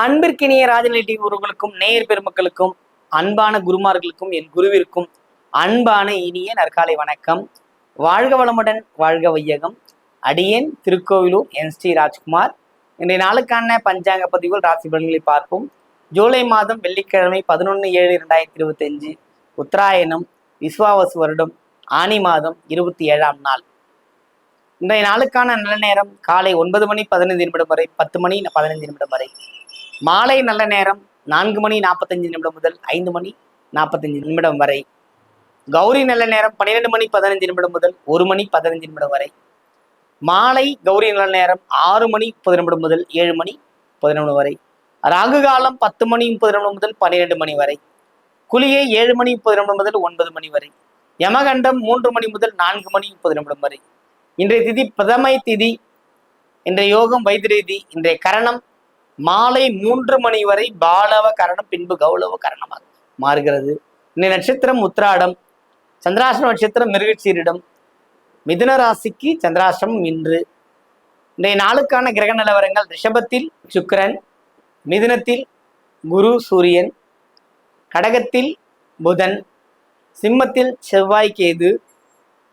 அன்பிற்கினிய ராஜநிலை டிவி உறவுகளுக்கும் நேயர் பெருமக்களுக்கும் அன்பான குருமார்களுக்கும் என் குருவிற்கும் அன்பான இனிய நற்காலை வணக்கம். வாழ்க வளமுடன் வாழ்க வையகம். அடியேன் திருக்கோவிலூர் என் ஸ்ரீ ராஜ்குமார். இன்றைய நாளுக்கான பஞ்சாங்க பதிவுகள் ராசி பலன்களை பார்ப்போம். ஜூலை மாதம் வெள்ளிக்கிழமை பதினொன்று ஏழு ரெண்டாயிரத்தி இருபத்தஞ்சு உத்தராயணம் விஸ்வாவசு வருடம் ஆனி மாதம் இருபத்தி ஏழாம் நாள். இன்றைய நாளுக்கான நல்ல நேரம் காலை ஒன்பது மணி பதினைந்து நிமிடம் வரை பத்து மணி பதினைந்து நிமிடம் வரை. மாலை நல்ல நேரம் நான்கு மணி நாற்பத்தஞ்சு நிமிடம் முதல் ஐந்து மணி நாற்பத்தஞ்சு நிமிடம் வரை. கௌரி நல்ல நேரம் பன்னிரெண்டு மணி பதினஞ்சு நிமிடம் முதல் ஒரு மணி பதினஞ்சு நிமிடம் வரை. மாலை கௌரி நல்ல நேரம் ஆறு மணி முப்பது நிமிடம் முதல் ஏழு மணி முப்பது நிமிடம் வரை. ராகு காலம் பத்து மணி முப்பது நிமிடம் முதல் பன்னிரெண்டு மணி வரை. குளிகை ஏழு மணி முப்பது நிமிடம் முதல் ஒன்பது மணி வரை. யமகண்டம் மூன்று மணி முதல் நான்கு மணி முப்பது நிமிடம் வரை. இன்றைய திதி பிரதமை திதி இன்றைய யோகம் வைத்திரதி இன்றைய கரணம் மாலை மூன்று மணி வரை பாலவ கரணம் பின்பு கௌளவ கரணமாக மாறுகிறது. இந்த நட்சத்திரம் உத்ராடம் சந்திராசிரம நட்சத்திரம் மிருகச்சீரிடம் மிதுன ராசிக்கு சந்திராசிரமம் இன்று. இன்றைய நாளுக்கான கிரக நிலவரங்கள் ரிஷபத்தில் சுக்கரன் மிதுனத்தில் குரு சூரியன் கடகத்தில் புதன் சிம்மத்தில் செவ்வாய் கேது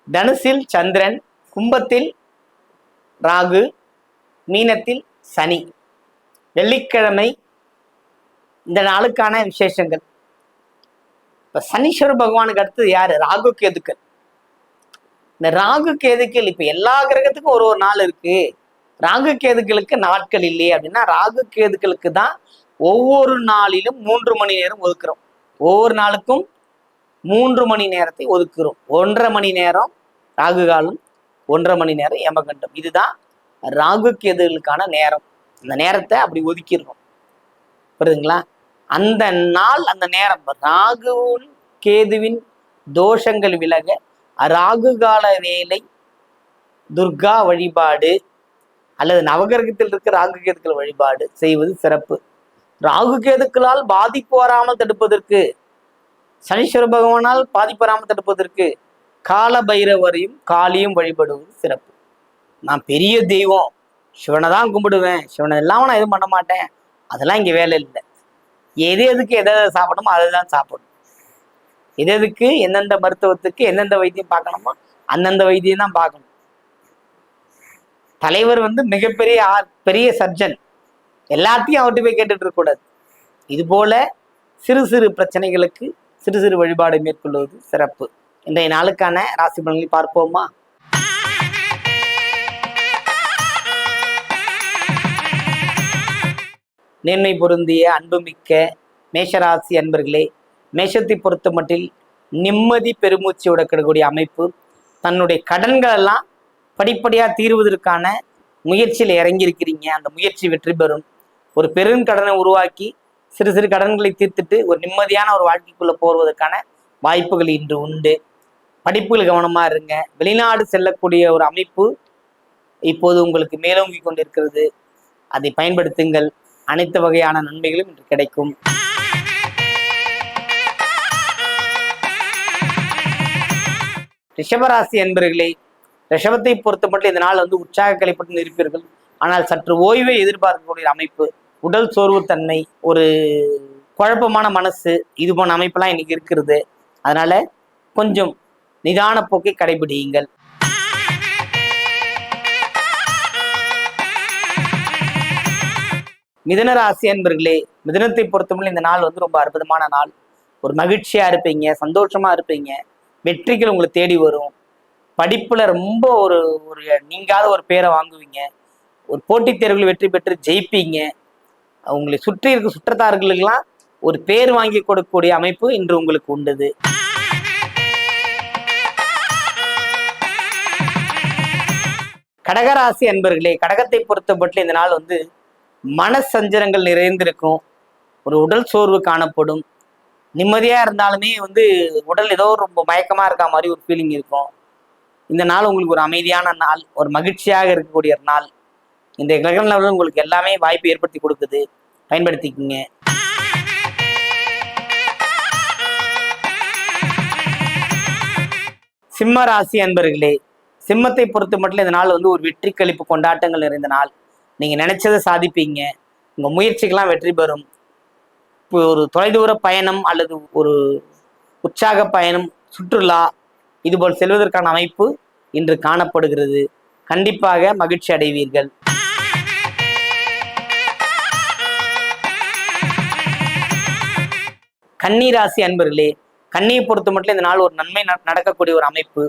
தனுசில் சந்திரன் கும்பத்தில் ராகு மீனத்தில் சனி. வெள்ளிக்கிழமை இந்த நாளுக்கான விசேஷங்கள். இப்போ சனீஸ்வர பகவானுக்கு அடுத்தது யார்? ராகு கேதுக்கள். இந்த ராகு கேதுக்கள் இப்போ எல்லா கிரகத்துக்கும் ஒரு ஒரு நாள் இருக்கு. ராகு கேதுக்களுக்கு நாட்கள் இல்லையே அப்படின்னா ராகு கேதுக்களுக்கு தான் ஒவ்வொரு நாளிலும் மூன்று மணி நேரம் ஒதுக்குறோம். ஒவ்வொரு நாளுக்கும் மூன்று மணி நேரத்தை ஒதுக்குறோம். ஒன்றரை மணி நேரம் ராகு காலம் ஒன்றரை மணி நேரம் யமகண்டம். இதுதான் ராகு கேதுகளுக்கான நேரம். அந்த நேரத்தை அப்படி ஒதுக்கிடுறோம் புரியுதுங்களா? அந்த நாள் அந்த நேரம் ராகுவின் கேதுவின் தோஷங்கள் விலக ராகு கால வேலை துர்கா வழிபாடு அல்லது நவகிரகத்தில் இருக்க ராகு கேதுக்கள் வழிபாடு செய்வது சிறப்பு. ராகு கேதுக்களால் பாதிப்பு வராமல் தடுப்பதற்கு சனீஸ்வர பகவானால் பாதிப்பு வராமல் தடுப்பதற்கு கால பைரவரையும் காளியும் வழிபடுவது சிறப்பு. நான் பெரிய தெய்வம். சிவனை தான் கும்பிடுவேன். சிவனை இல்லாமல் நான் எதுவும் பண்ண மாட்டேன். அதெல்லாம் இங்கே வேலை இல்லை. எது எதுக்கு எதை எதை சாப்பிடணுமோ அதை தான் சாப்பிடணும். எது எதுக்கு எந்தெந்த மருத்துவத்துக்கு எந்தெந்த வைத்தியம் பார்க்கணுமோ அந்தந்த வைத்தியம் தான் பார்க்கணும். தலைவர் வந்து மிகப்பெரிய ஆர் பெரிய சர்ஜன் எல்லாத்தையும் அவர்கிட்ட போய் கேட்டுட்டு இருக்கக்கூடாது இது போல சிறு சிறு பிரச்சனைகளுக்கு சிறு சிறு வழிபாடு மேற்கொள்வது சிறப்பு. இன்றைய நாளுக்கான ராசி பலன்களை பார்ப்போமா? நேர்மை பொருந்திய அன்புமிக்க மேஷராசி அன்பர்களே மேஷத்தை பொறுத்த மட்டில் நிம்மதி பெருமூச்சு விடக்கூடிய அமைப்பு தன்னுடைய கடன்களெல்லாம் படிப்படியாக தீர்வதற்கான முயற்சியில் இறங்கியிருக்கிறீங்க. அந்த முயற்சி வெற்றி பெறும். ஒரு பெருங்கடனை உருவாக்கி சிறு சிறு கடன்களை தீர்த்துட்டு ஒரு நிம்மதியான ஒரு வாழ்க்கைக்குள்ளே போவதற்கான வாய்ப்புகள் இன்று உண்டு. படிப்புகள் கவனமாக இருங்க. வெளிநாடு செல்லக்கூடிய ஒரு அமைப்பு இப்போது உங்களுக்கு மேலோங்கி கொண்டிருக்கிறது. அதை பயன்படுத்துங்கள். அனைத்து வகையான நன்மைகளும் இன்று கிடைக்கும். ரிஷபராசி என்பர்களே ரிஷபத்தை பொறுத்த மட்டும் இந்த நாள் வந்து உற்சாக கலைப்பட்டு இருப்பீர்கள் ஆனால் சற்று ஓய்வை எதிர்பார்க்கக்கூடிய அமைப்பு உடல் சோர்வுத்தன்மை ஒரு குழப்பமான மனசு இது போன அமைப்பெல்லாம் இன்னைக்கு இருக்கிறது. அதனால கொஞ்சம் நிதான போக்கை கடைபிடியுங்கள். மிதன ராசி என்பர்களே மிதனத்தை பொறுத்தவரை இந்த நாள் வந்து ரொம்ப அற்புதமான நாள். ஒரு மகிழ்ச்சியா இருப்பீங்க சந்தோஷமா இருப்பீங்க. வெற்றிகள் உங்களை தேடி வரும். படிப்புல ரொம்ப ஒரு ஒரு நீங்காத ஒரு பேரை வாங்குவீங்க. ஒரு போட்டித் தேர்வில் வெற்றி பெற்று ஜெயிப்பீங்க. உங்களை சுற்றி இருக்க சுற்றத்தார்களுக்கெல்லாம் ஒரு பேர் வாங்கி கொடுக்கக்கூடிய அமைப்பு இன்று உங்களுக்கு உண்டுது. கடகராசி அன்பர்களே கடகத்தை பொறுத்தப்பட்டு இந்த நாள் வந்து மனசஞ்சலங்கள் நிறைந்திருக்கும். ஒரு உடல் சோர்வு காணப்படும். நிம்மதியாக இருந்தாலுமே வந்து உடல் ஏதோ ரொம்ப மயக்கமாக இருக்க மாதிரி ஒரு ஃபீலிங் இருக்கும். இந்த நாள் உங்களுக்கு ஒரு அமைதியான நாள் ஒரு மகிழ்ச்சியாக இருக்கக்கூடிய ஒரு நாள். இந்த கிரகணம் உங்களுக்கு எல்லாமே வாய்ப்பு ஏற்படுத்தி கொடுக்குது. பயன்படுத்திக்கிங்க. சிம்ம ராசி அன்பர்களே சிம்மத்தை பொறுத்த மட்டும் இந்த நாள் வந்து ஒரு வெற்றி கழிப்பு கொண்டாட்டங்கள் நிறைந்த நாள். நீங்கள் நினைச்சதை சாதிப்பீங்க. உங்கள் முயற்சிக்கெல்லாம் வெற்றி பெறும். இப்போ ஒரு தொலைதூர பயணம் அல்லது ஒரு உற்சாக பயணம் சுற்றுலா இதுபோல் செல்வதற்கான அமைப்பு இன்று காணப்படுகிறது. கண்டிப்பாக மகிழ்ச்சி அடைவீர்கள். கன்னிராசி அன்பர்களே கன்னியை பொறுத்த மட்டும் இந்த நாள் ஒரு நன்மை நடக்கக்கூடிய ஒரு அமைப்பு.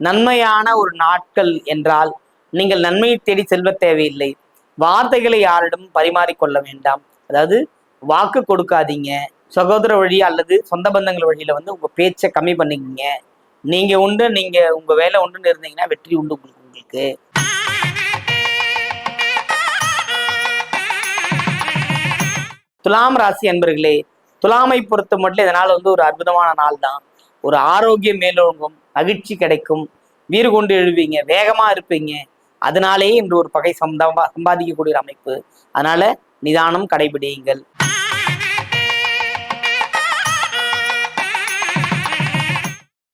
நன்மையான ஒரு நாட்கள் என்றால் நீங்கள் நன்மையை தேடி செல்வ தேவையில்லை. வார்த்தைகளை யாரிடம் பரிமாறிக்கொள்ள வேண்டாம். அதாவது வாக்கு கொடுக்காதீங்க. சகோதர வழி அல்லது சொந்த பந்தங்கள் வழியில வந்து உங்க பேச்சை கம்மி பண்ணிக்கங்க. நீங்க உண்டு நீங்க உங்க வேலை உண்டுன்னு இருந்தீங்கன்னா வெற்றி உண்டு உங்களுக்கு உங்களுக்கு. துலாம் ராசி அன்பர்களே துலாமை பொறுத்த மட்டும் இதனால் வந்து ஒரு அற்புதமான நாள் தான். ஒரு ஆரோக்கியம் மேலோங்கும் மகிழ்ச்சி கிடைக்கும். வீறு கொண்டு எழுவீங்க வேகமா இருப்பீங்க. அதனாலேயே இன்று ஒரு பகை சம்பா சம்பாதிக்கக்கூடிய ஒரு அமைப்பு. அதனால நிதானம் கடைபிடியுங்கள்.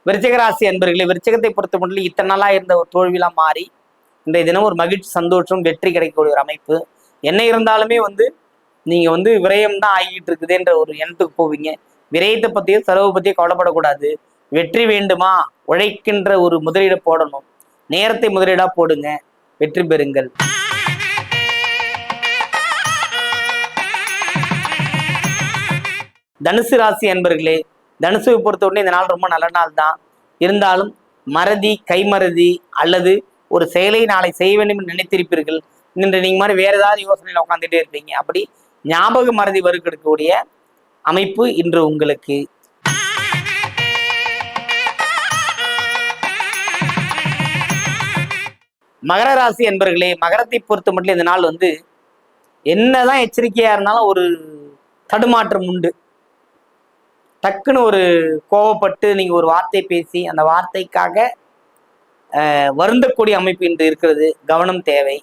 விருச்சகராசி அன்பர்களே விருச்சகத்தை பொறுத்த மட்டும் இத்தனை நாளாக இருந்த ஒரு தோல்வியெல்லாம் மாறி இன்றைய தினம் ஒரு மகிழ்ச்சி சந்தோஷம் வெற்றி கிடைக்கக்கூடிய ஒரு அமைப்பு. என்ன இருந்தாலுமே வந்து நீங்க வந்து விரயம் தான் ஆகிட்டு இருக்குதுன்ற ஒரு எண்ணத்துக்கு போவீங்க. விரயத்தை பற்றியோ செலவு பற்றியோ கவலைப்படக்கூடாது. வெற்றி வேண்டுமா? உழைக்கின்ற ஒரு முதலீடை போடணும். நேரத்தை முதலீடாக போடுங்க. வெற்றி பெறுங்கள். தனுசு ராசி என்பர்களே தனுசுவை பொறுத்தவரை இந்த நாள் ரொம்ப நல்ல நாள் தான். இருந்தாலும் மறதி கைமறதி அல்லது ஒரு செயலை நாளை செய்ய வேண்டும் என்று நினைத்திருப்பீர்கள். இன்று நீங்க மாதிரி வேற ஏதாவது யோசனையில் உட்காந்துட்டே இருப்பீங்க. அப்படி ஞாபக மறதி வருக்கக்கூடிய அமைப்பு இன்று உங்களுக்கு மகர ராசி என்பர்களே மகரத்தை பொறுத்த மட்டும் இந்த நாள் வந்து என்னதான் எச்சரிக்கையா இருந்தாலும் ஒரு தடுமாற்றம் உண்டு. டக்குன்னு ஒரு கோவப்பட்டு நீங்க ஒரு வார்த்தை பேசி அந்த வார்த்தைக்காக வருந்தக்கூடிய அமைப்பு இன்று இருக்கிறது. கவனம் தேவை.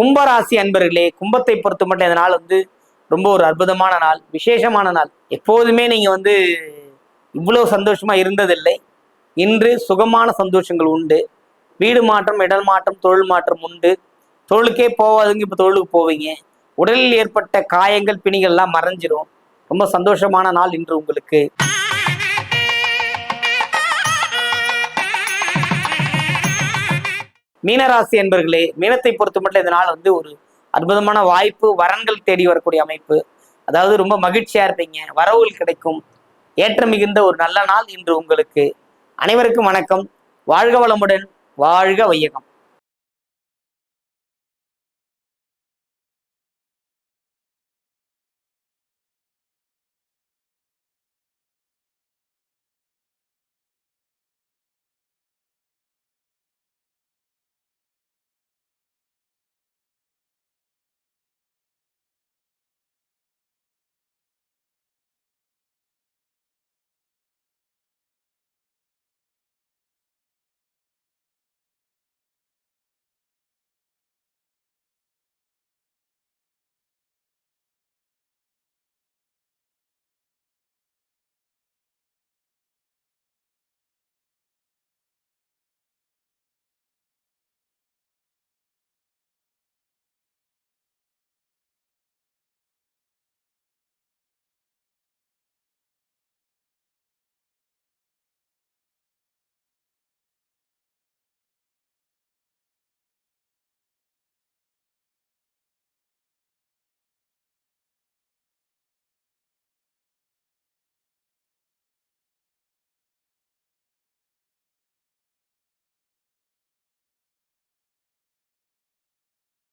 கும்பராசி அன்பர்களே கும்பத்தை பொறுத்த மட்டும் இந்த நாள் வந்து ரொம்ப ஒரு அற்புதமான நாள் விசேஷமான நாள். எப்போதுமே நீங்க வந்து இவ்வளவு சந்தோஷமா இருந்ததில்லை. இன்று சுகமான சந்தோஷங்கள் உண்டு. வீடு மாற்றம் இடல் மாற்றம் தொழில் மாற்றம் உண்டு. தொழிலுக்கே போவாதுங்க இப்போ தொழிலுக்கு போவீங்க. உடலில் ஏற்பட்ட காயங்கள் பிணிகள்லாம் மறைஞ்சிரும். ரொம்ப சந்தோஷமான நாள் இன்று உங்களுக்கு. மீனராசி என்பர்களே மீனத்தை பொறுத்த மட்டும் இந்த நாள் வந்து ஒரு அற்புதமான வாய்ப்பு வரன்கள் தேடி வரக்கூடிய அமைப்பு. அதாவது ரொம்ப மகிழ்ச்சியா இருப்பீங்க. வரவுகள் கிடைக்கும். ஏற்றம் மிகுந்த ஒரு நல்ல நாள் இன்று உங்களுக்கு. அனைவருக்கும் வணக்கம். வாழ்க வளமுடன் வாழ்க வையகம்.